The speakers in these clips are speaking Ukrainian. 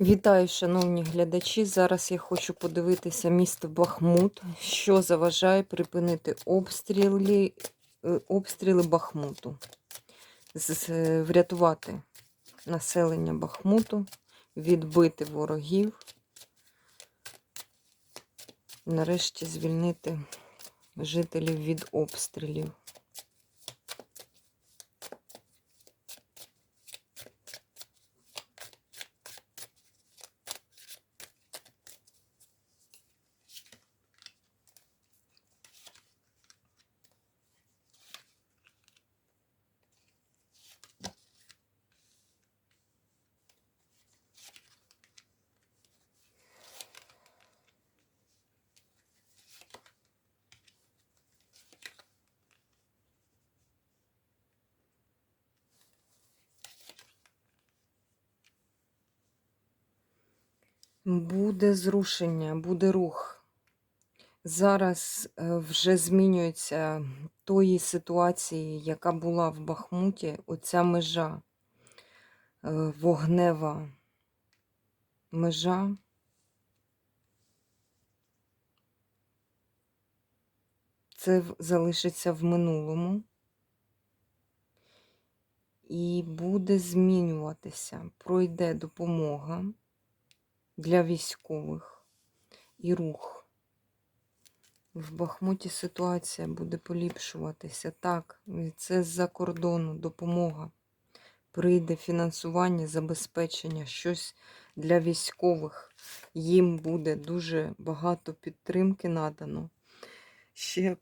Вітаю, шановні глядачі. Зараз я хочу подивитися місто Бахмут, що заважає припинити обстріли, е, обстріли Бахмуту, е, врятувати населення Бахмуту, відбити ворогів, нарешті звільнити жителів від обстрілів. Буде зрушення, буде рух. Зараз е, вже змінюється тої ситуації, яка була в Бахмуті, оця межа, е, вогнева межа. Це залишиться в минулому і буде змінюватися. Пройде допомога для військових і рух. В Бахмуті ситуація буде поліпшуватися. Так, це з-за кордону допомога. Прийде фінансування, забезпечення, щось для військових. Їм буде дуже багато підтримки надано. Ще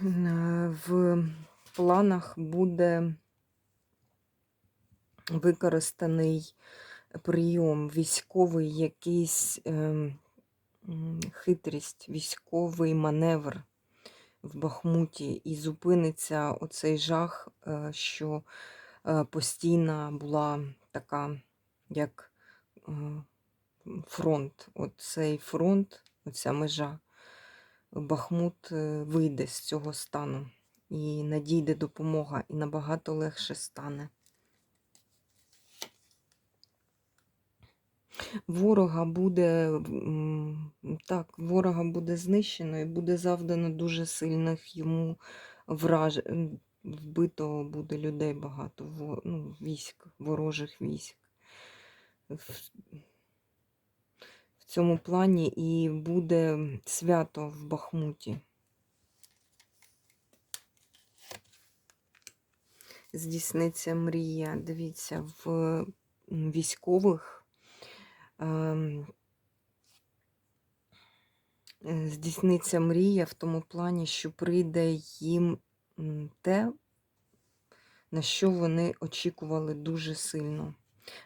в планах буде використаний прийом, військовий якийсь м, хитрість, військовий маневр в Бахмуті, і зупиниться оцей жах, е, що е, постійна була така, як е, фронт. Оцей фронт, оця межа. Бахмут е, вийде з цього стану і надійде допомога, і набагато легше стане. Ворога буде так, ворога буде знищено і буде завдано дуже сильних йому враж... вбито буде людей багато, ну, військ, ворожих військ. В... цьому плані і буде свято в Бахмуті. Здійсниться мрія. Дивіться, в військових здійсниться мрія в тому плані, що прийде їм те, на що вони очікували дуже сильно.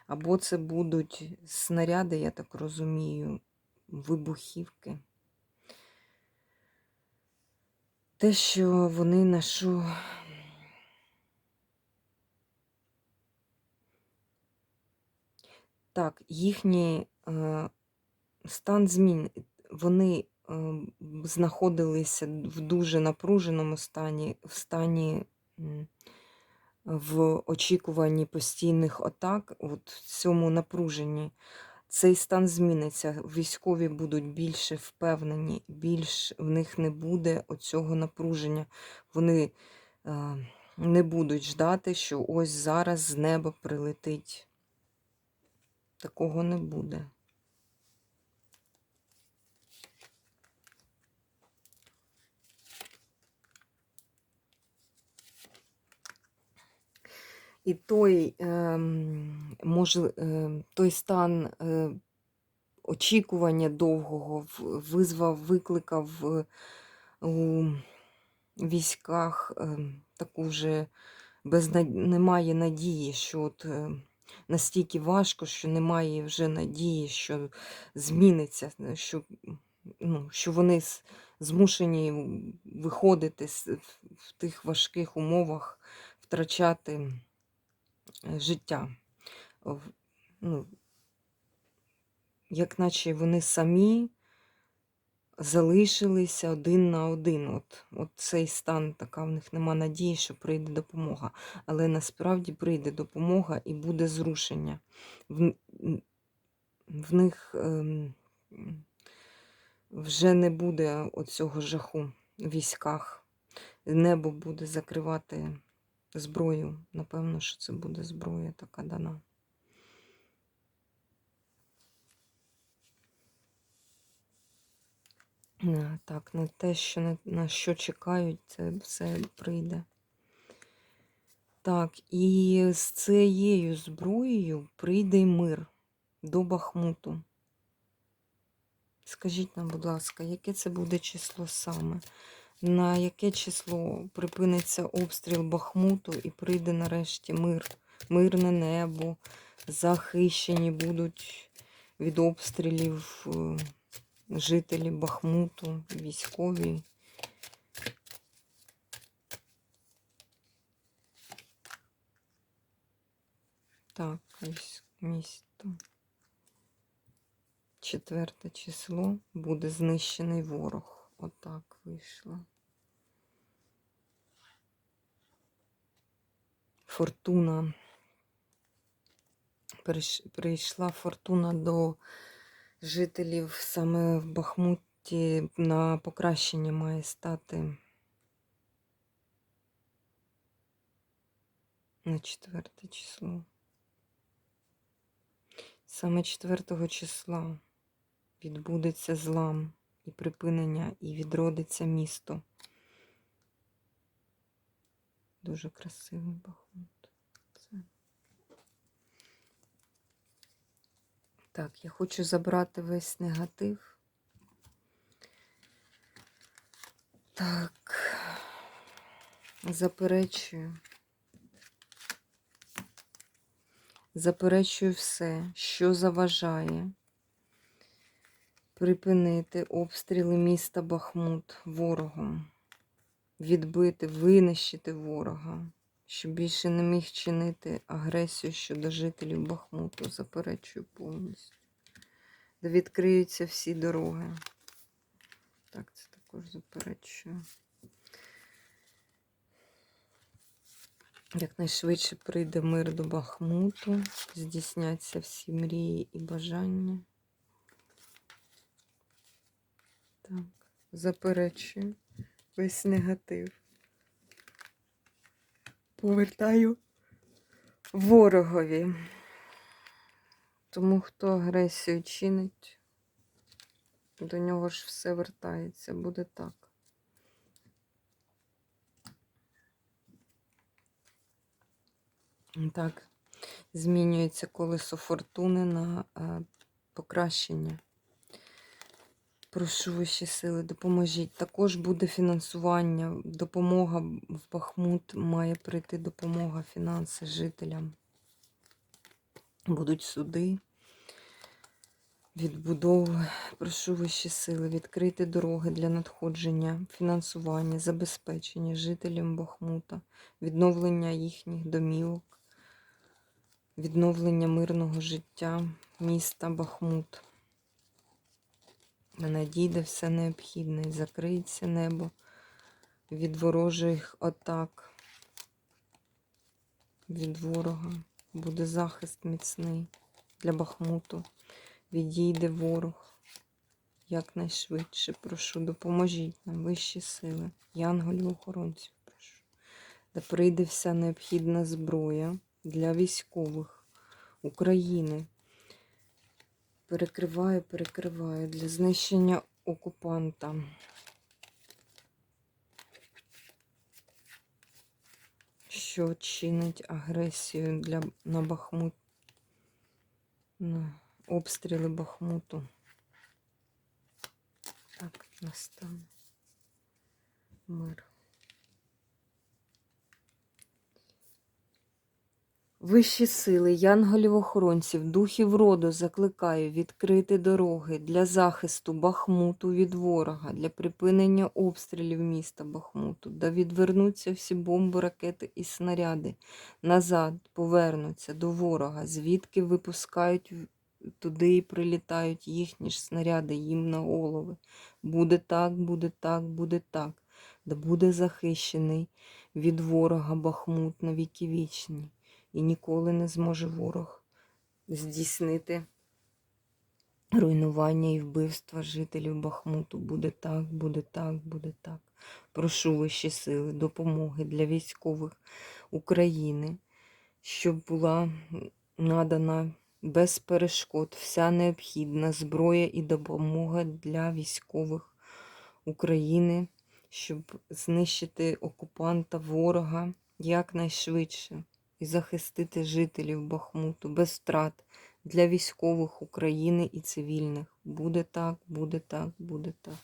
Або це будуть снаряди, я так розумію, вибухівки. Те, що вони на що Так, їхній е, стан змін. Вони е, знаходилися в дуже напруженому стані, в стані в очікуванні постійних атак, от в цьому напруженні. Цей стан зміниться. Військові будуть більше впевнені, більш в них не буде оцього напруження. Вони е, не будуть ждати, що ось зараз з неба прилетить. Такого не буде. І той, ем, може, ем, той стан е, очікування довгого визвав, викликав е, у військах ем, таку вже безна... немає надії, що от настільки важко, що немає вже надії, що зміниться, е, що, ну, що вони змушені виходити в- тих важких умовах, втрачати е, життя. Ну, як наче вони самі залишилися один на один. От, от цей стан, така в них нема надії, що прийде допомога. Але насправді прийде допомога і буде зрушення. В, в них ем, вже не буде оцього жаху в військах. Небо буде закривати зброю. Напевно, що це буде зброя така дана. Так, на те, що на, на що чекають, це все прийде. Так, і з цією зброєю прийде й мир до Бахмуту. Скажіть нам, будь ласка, яке це буде число саме? На яке число припиниться обстріл Бахмуту і прийде нарешті мир, мирне небо, захищені будуть від обстрілів е, жителі Бахмуту, військові. Так, ось місто. Четверте число буде знищений ворог. Отак вийшло. Фортуна. Прийшла фортуна до жителів саме в Бахмуті на покращення має стати на четверте число. Саме 4 числа відбудеться злам і припинення, і відродиться місто. Дуже красивий Бахмут. Так, я хочу забрати весь негатив. Так, заперечую. Заперечую все, що заважає припинити обстріли міста Бахмут ворогом, відбити, винищити ворога, щоб більше не міг чинити агресію щодо жителів Бахмуту. Заперечую повністю. Де відкриються всі дороги. Так, це також заперечую. Якнайшвидше прийде мир до Бахмуту, здійсняться всі мрії і бажання. Так, заперечую весь негатив. Повертаю ворогові. Тому хто агресію чинить, до нього ж все вертається. Буде так. Так, змінюється колесо фортуни на е, покращення. Прошу вищі сили, допоможіть. Також буде фінансування, допомога в Бахмут має прийти допомога, фінанси жителям. Будуть суди, відбудови. Прошу вищі сили, відкрити дороги для надходження, фінансування, забезпечення жителям Бахмута, відновлення їхніх домівок, відновлення мирного життя міста Бахмут. Надійде все необхідне закриється небо від ворожих атак, від ворога. Буде захист міцний для Бахмуту. Відійде ворог якнайшвидше. Прошу, допоможіть нам вищі сили. Янголів охоронців прошу. Да прийде вся необхідна зброя для військових України. Перекриваю, перекриваю для знищення окупанта. Що чинить агресію для, на Бахмут, на обстріли Бахмуту. Так, настане мир. Вищі сили, янголів-охоронців, духів роду закликаю відкрити дороги для захисту Бахмуту від ворога, для припинення обстрілів міста Бахмуту, да відвернуться всі бомби, ракети і снаряди назад, повернуться до ворога, звідки випускають туди і прилітають їхні ж снаряди їм на голови. Буде так, буде так, буде так. Да буде захищений від ворога Бахмут на віки вічні. І ніколи не зможе ворог здійснити руйнування і вбивства жителів Бахмуту. Буде так, буде так, буде так. Прошу вищі сили, допомоги для військових України, щоб була надана без перешкод вся необхідна зброя і допомога для військових України, щоб знищити окупанта ворога якнайшвидше і захистити жителів Бахмуту без втрат для військових України і цивільних. Буде так, буде так, буде так.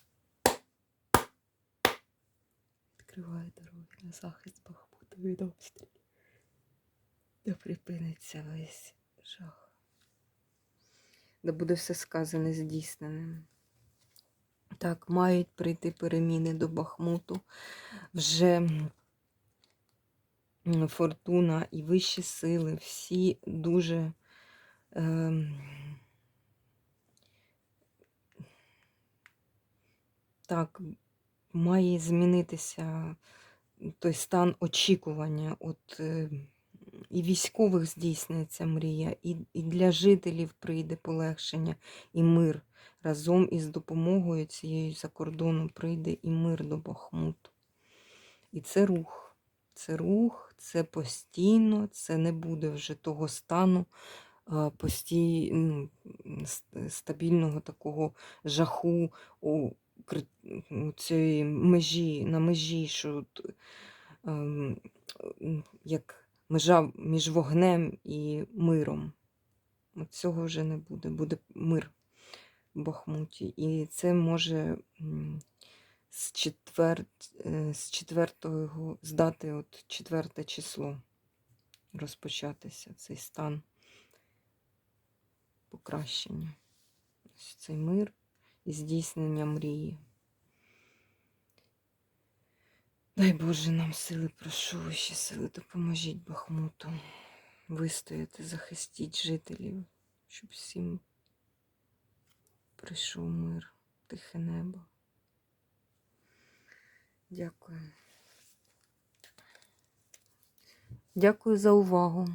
Відкриває дороги на захист Бахмута від обстрілів. Да припиниться весь жах. Да буде все сказане здійсненим. Так, мають прийти переміни до Бахмуту. Вже фортуна і вищі сили, всі дуже ем, так, має змінитися той стан очікування. От, е, і військових здійсниться мрія, і, і для жителів прийде полегшення і мир. Разом із допомогою цією за кордону прийде і мир до Бахмуту. І це рух. Це рух, це постійно, це не буде вже того стану постій, ну, стабільного такого жаху у, у цієї межі, на межі, що ем, як межа між вогнем і миром. От цього вже не буде. Буде мир в Бахмуті. І це може з, четвер... е, з четвертого здати от четверте число розпочатися цей стан покращення. Цей мир і здійснення мрії. Дай Боже нам сили, прошу вищі сили, допоможіть Бахмуту вистояти, захистіть жителів, щоб всім прийшов мир, тихе небо. Дякую. Дякую за увагу.